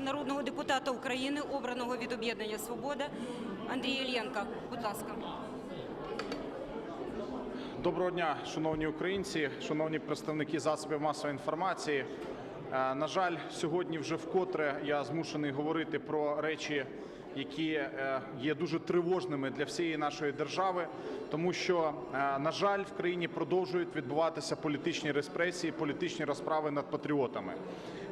народного депутата України, обраного від об'єднання Свобода Андрія Ільєнка. Будь ласка. Доброго дня, шановні українці, шановні представники засобів масової інформації. Е, На жаль, сьогодні вже вкотре я змушений говорити про речі, які е, є дуже тривожними для всієї нашої держави, тому що, е, на жаль, в країні продовжують відбуватися політичні репресії, політичні розправи над патріотами.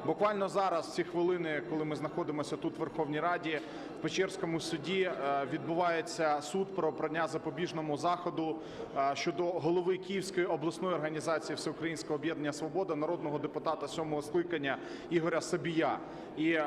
Буквально зараз, в ці хвилини, коли ми знаходимося тут в Верховній Раді, в Печерському суді е, відбувається суд про обрання запобіжному заходу щодо голови Київської обласної організації Всеукраїнського об'єднання Свобода, народного депутата сьомого скликання Ігоря Сабія. І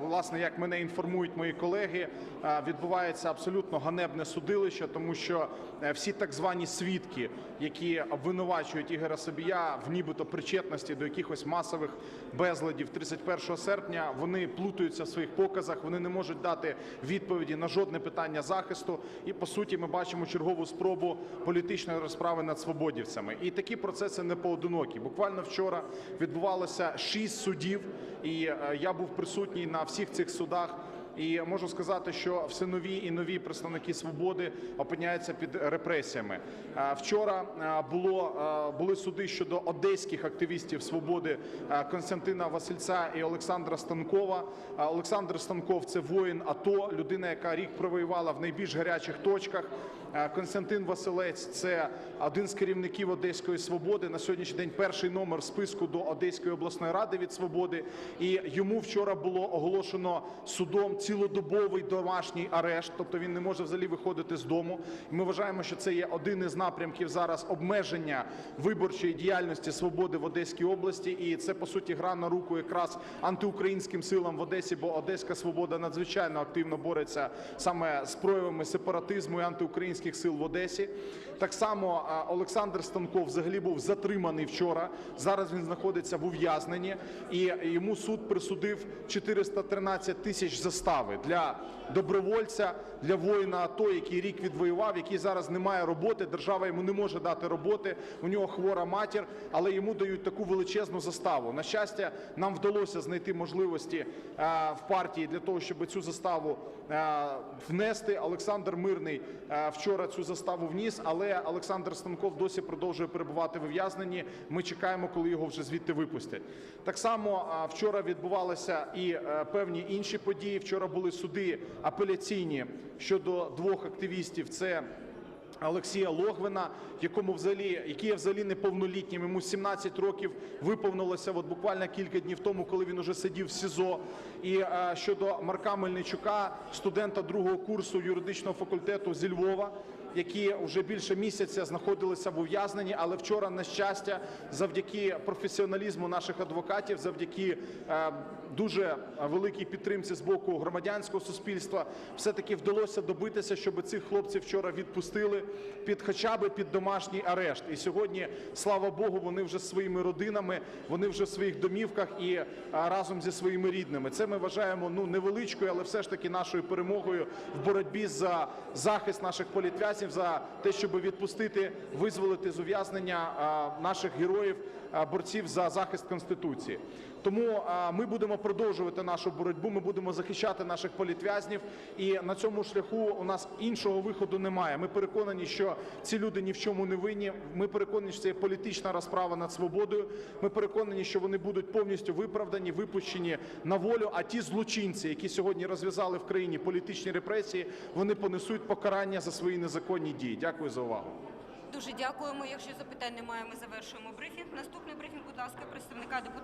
власне, як мене інформують мої колеги, е, відбувається абсолютно ганебне судилище, тому що е, всі так звані свідки, які обвинувачують Ігоря Сабія в нібито причетності до якихось масових безладів 31 серпня, вони плутаються в своїх показах, вони не можуть дати відповіді на жодне питання захисту. І по суті, ми бачимо чергову спробу політичної розправи над свободівцями. І такі процеси не поодинокі. Буквально вчора відбувалося шість судів, і е, я був присутній на всіх цих судах. І можу сказати, що все нові і нові представники свободи опиняються під репресіями. Е, Вчора е, було е, були суди щодо одеських активістів свободи Константина Васильця і Олександра Станкова. Олександр Станков це воїн АТО, людина, яка рік провоювала в найбільш гарячих точках. Константин Василець це один з керівників Одеської свободи. На сьогоднішній день перший номер списку до Одеської обласної ради від свободи. І йому вчора було оголошено судом цілодобовий домашній арешт, тобто він не може взагалі виходити з дому. Ми вважаємо, що це є один із напрямків зараз обмеження виборчої діяльності свободи в Одеській області. І це по суті гра на руку якраз антиукраїнським силам в Одесі, бо Одеська свобода надзвичайно активно бореться саме з проявами сепаратизму і антиукраїнських сил в Одесі. Так само Олександр Станков взагалі був затриманий вчора. Зараз він знаходиться в ув'язненні, і йому суд присудив 413 тисяч застави для добровольця, для воїна АТО, який рік відвоював, який зараз не має роботи. Держава йому не може дати роботи. У нього хвора матір, але йому дають таку величезну заставу. На щастя, нам вдалося знайти можливості е, в партії для того, щоб цю заставу е, внести. Олександр Мирний е, вчора цю заставу вніс, але Олександр Станков досі продовжує перебувати в ув'язненні. Ми чекаємо, коли його вже звідти випустять. Так само вчора відбувалися і певні інші події. Вчора були суди апеляційні щодо двох активістів. Це Олексія Логвина, якому взагалі, який є взагалі неповнолітнім, йому 17 років виповнилося от буквально кілька днів тому, коли він уже сидів в СІЗО. І е, щодо Марка Мельничука, студента другого курсу юридичного факультету зі Львова, які вже більше місяця знаходилися в ув'язненні, але вчора, на щастя, завдяки професіоналізму наших адвокатів, завдяки е, дуже великій підтримці з боку громадянського суспільства, все таки вдалося добитися, щоб цих хлопців вчора відпустили під хоча б під домашній арешт. І сьогодні, слава Богу, вони вже зі своїми родинами, вони вже в своїх домівках і е, разом зі своїми рідними. Це ми вважаємо ну невеличкою, але все ж таки нашою перемогою в боротьбі за захист наших політв'язнів, за те, щоб відпустити, визволити з ув'язнення наших героїв, борців за захист конституції. Тому ми будемо продовжувати нашу боротьбу. Ми будемо захищати наших політв'язнів, і на цьому шляху у нас іншого виходу немає. Ми переконані, що ці люди ні в чому не винні. Ми переконані, що це є політична розправа над свободою. Ми переконані, що вони будуть повністю виправдані, випущені на волю. А ті злочинці, які сьогодні розв'язали в країні політичні репресії, вони понесуть покарання за свої незаконні дії. Дякую за увагу. Дуже дякуємо. Якщо запитань немає, ми завершуємо брифінг. Наступний брифінг, будь ласка, представника депутата.